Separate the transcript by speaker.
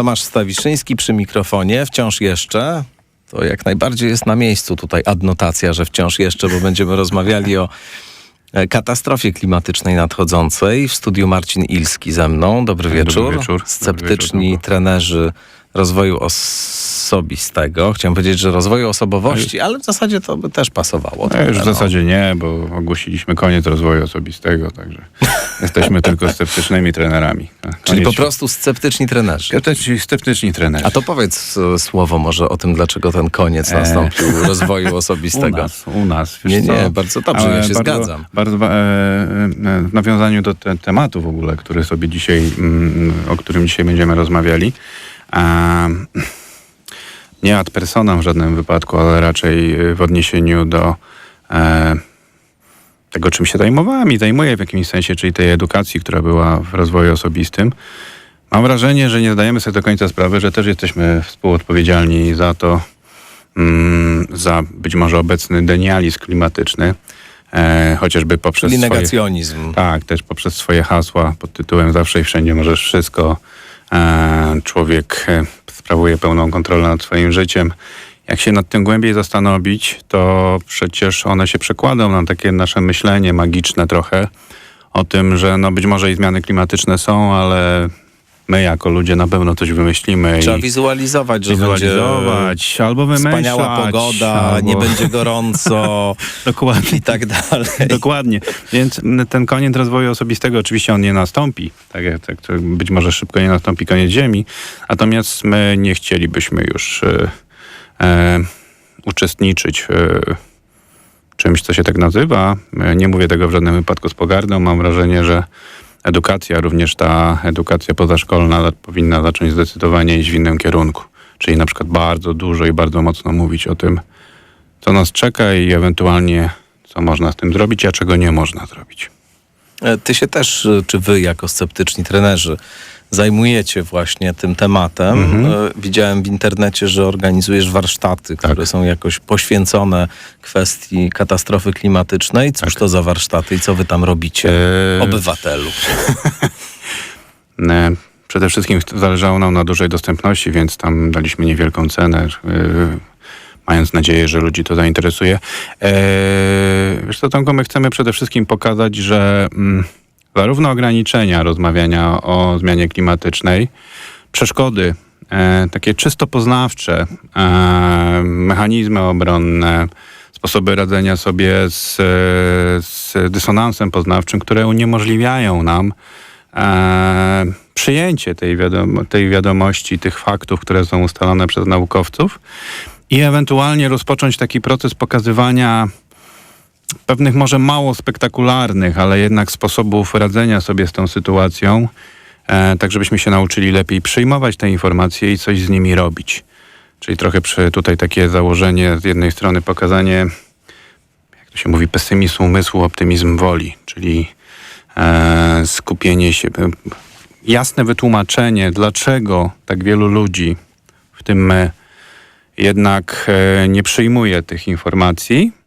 Speaker 1: Tomasz Stawiszyński przy mikrofonie, wciąż jeszcze. To jak najbardziej jest na miejscu tutaj adnotacja, że wciąż jeszcze, bo będziemy rozmawiali o e, katastrofie klimatycznej nadchodzącej. W studiu Marcin Ilski ze mną. Dobry
Speaker 2: Dobry
Speaker 1: wieczór.
Speaker 2: wieczór.
Speaker 1: Sceptyczni
Speaker 2: Dobry wieczór,
Speaker 1: trenerzy rozwoju osobistego. Chciałem powiedzieć, że rozwoju osobowości, ale w zasadzie to by też pasowało.
Speaker 2: No, już w zasadzie nie, bo ogłosiliśmy koniec rozwoju osobistego, także jesteśmy tylko sceptycznymi trenerami. Tak,
Speaker 1: Czyli
Speaker 2: koniec-
Speaker 1: po prostu sceptyczni trenerzy.
Speaker 2: Sceptyczni, sceptyczni trenerzy.
Speaker 1: A to powiedz e, słowo może o tym, dlaczego ten koniec
Speaker 2: E.
Speaker 1: nastąpił rozwoju
Speaker 2: u
Speaker 1: osobistego.
Speaker 2: nas, u nas.
Speaker 1: Nie,
Speaker 2: co?
Speaker 1: nie, bardzo dobrze, ja
Speaker 2: Ale
Speaker 1: się
Speaker 2: bardzo,
Speaker 1: zgadzam.
Speaker 2: Bardzo, e, e, w nawiązaniu do te, tematu w ogóle, który sobie dzisiaj, mm, o którym dzisiaj będziemy rozmawiali, a, nie ad personam w żadnym wypadku, ale raczej e, w odniesieniu do e, tego, czym się zajmowałem i zajmuję w jakimś sensie, czyli tej edukacji, która była w rozwoju osobistym. Mam wrażenie, że nie zdajemy sobie do końca sprawy, że też jesteśmy współodpowiedzialni za to, mm, za być może obecny denializm klimatyczny, e, chociażby poprzez
Speaker 1: Czyli
Speaker 2: swoje,
Speaker 1: negacjonizm.
Speaker 2: tak, też poprzez swoje hasła pod tytułem Zawsze i wszędzie możesz wszystko. E, człowiek e, sprawuje pełną kontrolę nad swoim życiem. Jak się nad tym głębiej zastanowić, to przecież one się przekładą na takie nasze myślenie magiczne trochę o tym, że no być może i zmiany klimatyczne są, ale my jako ludzie na pewno coś wymyślimy
Speaker 1: Trzeba
Speaker 2: i
Speaker 1: wizualizować, że
Speaker 2: wizualizować, albo
Speaker 1: będzie
Speaker 2: wymyślać.
Speaker 1: wspaniała pogoda,
Speaker 2: albo...
Speaker 1: nie będzie gorąco
Speaker 2: Dokładnie.
Speaker 1: i tak dalej.
Speaker 2: Dokładnie. Więc ten koniec rozwoju osobistego oczywiście on nie nastąpi. Tak tak, być może szybko nie nastąpi koniec Ziemi. Natomiast my nie chcielibyśmy już e, e, uczestniczyć w czymś, co się tak nazywa. E, Nie mówię tego w żadnym wypadku z pogardą. Mam wrażenie, że edukacja, również ta edukacja pozaszkolna powinna zacząć zdecydowanie iść w innym kierunku. Czyli na przykład bardzo dużo i bardzo mocno mówić o tym, co nas czeka i ewentualnie co można z tym zrobić, a czego nie można zrobić.
Speaker 1: E, Ty się też, e, czy wy jako sceptyczni trenerzy, zajmujecie właśnie tym tematem.
Speaker 2: Mhm.
Speaker 1: E, Widziałem w internecie, że organizujesz warsztaty,
Speaker 2: Tak.
Speaker 1: które są jakoś poświęcone kwestii katastrofy klimatycznej. Cóż to za warsztaty i co wy tam robicie,
Speaker 2: Eee,
Speaker 1: obywatelu?
Speaker 2: Przede wszystkim zależało nam na dużej dostępności, więc tam daliśmy niewielką cenę, e, mając nadzieję, że ludzi to zainteresuje. E, Wiesz co, my chcemy przede wszystkim pokazać, że mm, zarówno ograniczenia rozmawiania o zmianie klimatycznej, przeszkody, e, takie czysto poznawcze, e, mechanizmy obronne, sposoby radzenia sobie z, z dysonansem poznawczym, które uniemożliwiają nam e, przyjęcie tej, wiadom- tej wiadomości, tych faktów, które są ustalone przez naukowców i ewentualnie rozpocząć taki proces pokazywania pewnych może mało spektakularnych, ale jednak sposobów radzenia sobie z tą sytuacją, e, tak żebyśmy się nauczyli lepiej przyjmować te informacje i coś z nimi robić. Czyli trochę przy tutaj takie założenie z jednej strony pokazanie, jak to się mówi, pesymizm umysłu, optymizm woli, czyli e, skupienie się, e, jasne wytłumaczenie, dlaczego tak wielu ludzi, w tym my, jednak e, nie przyjmuje tych informacji